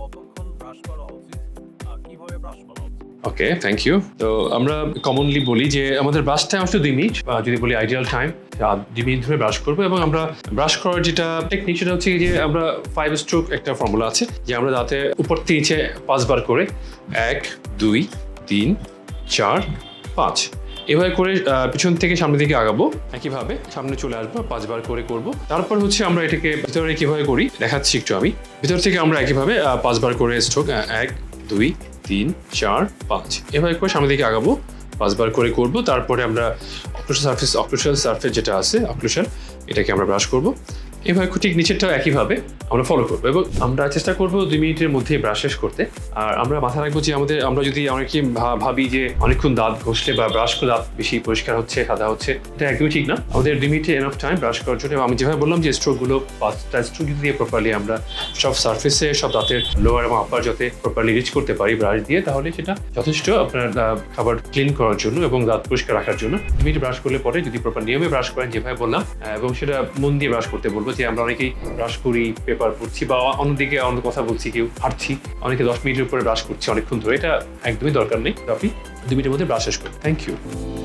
কতক্ষণ ব্রাশ করা উচিত? কীভাবে ব্রাশ করা উচিত? ওকে থ্যাংক ইউ তো আমরা কমনলি বলি যে আমাদের ব্রাশ টাইম আসলে দুই মিনিট যদি বলি আইডিয়াল টাইম দুই মিনিট ধরে ব্রাশ করব এবং আমরা ব্রাশ করার যেটা টেকনিক সেটা হচ্ছে যে আমরা ফাইভ স্ট্রোক একটা ফর্মুলা আছে, যে আমরা দাঁতে উপর থেকে নিচে পাঁচবার করে, এক, দুই, তিন, চার, পাঁচ। এভাবে করে পিছন থেকে সামনের দিকে আগাবো। একইভাবে সামনে চলে আসব পাঁচবার করে করব। তারপর হচ্ছে আমরা এটাকে ভিতরে কীভাবে করি। দেখাচ্ছি একটু আমি। ভিতর থেকে আমরা একইভাবে পাঁচবার করে স্ট্রোক এক দুই তিন চার পাঁচ। এভাবে করে সামনের দিকে আগাবো পাঁচবার করে করব। তারপরে আমরা অক্লুশাল সার্ফেস অক্লুশাল সার্ফেস যেটা আছে অক্লুশাল এটাকে আমরা ব্রাশ করব। এভাবে ঠিক নিচেরটা একইভাবে আমরা ফলো করব এবং আমরা চেষ্টা করব দুই মিনিটের মধ্যে ব্রাশ শেষ করতে। আর আমরা মাথায় রাখব যে আমাদের, আমরা যদি অনেকে ভাবি যে অনেকক্ষণ দাঁত ঘষলে বা ব্রাশ করে দাঁত বেশি পরিষ্কার হচ্ছে, সাদা হচ্ছে, এটা একদমই ঠিক না। আমাদের দুই মিনিটে এনাফ টাইম ব্রাশ করার জন্য আমি যেভাবে বললাম যে স্ট্রোকগুলো পাঁচটা স্ট্রোক দিয়ে প্রপারলি আমরা সব সার্ফেসে সব দাঁতের লোয়ার এবং আপার যাতে প্রপারলি রিচ করতে পারি ব্রাশ দিয়ে, তাহলে সেটা যথেষ্ট আপনার খাবার ক্লিন করার জন্য এবং দাঁত পরিষ্কার রাখার জন্য। দুই মিনিট ব্রাশ করলে পরে যদি প্রপার নিয়মে ব্রাশ করেন, যেভাবে বললাম এবং সেটা মন দিয়ে ব্রাশ করতে বলব যে আমরা অনেকেই ব্রাশ করি পেপার পড়ছি বা অন্যদিকে অন্য কথা বলছি, কেউ হাঁটছি, অনেকে দশ মিনিটের উপরে ব্রাশ করছি অনেকক্ষণ ধরে। এটা একদমই দরকার নেই। আপনি দু মিনিটের মধ্যে ব্রাশ শেষ করুন। Thank you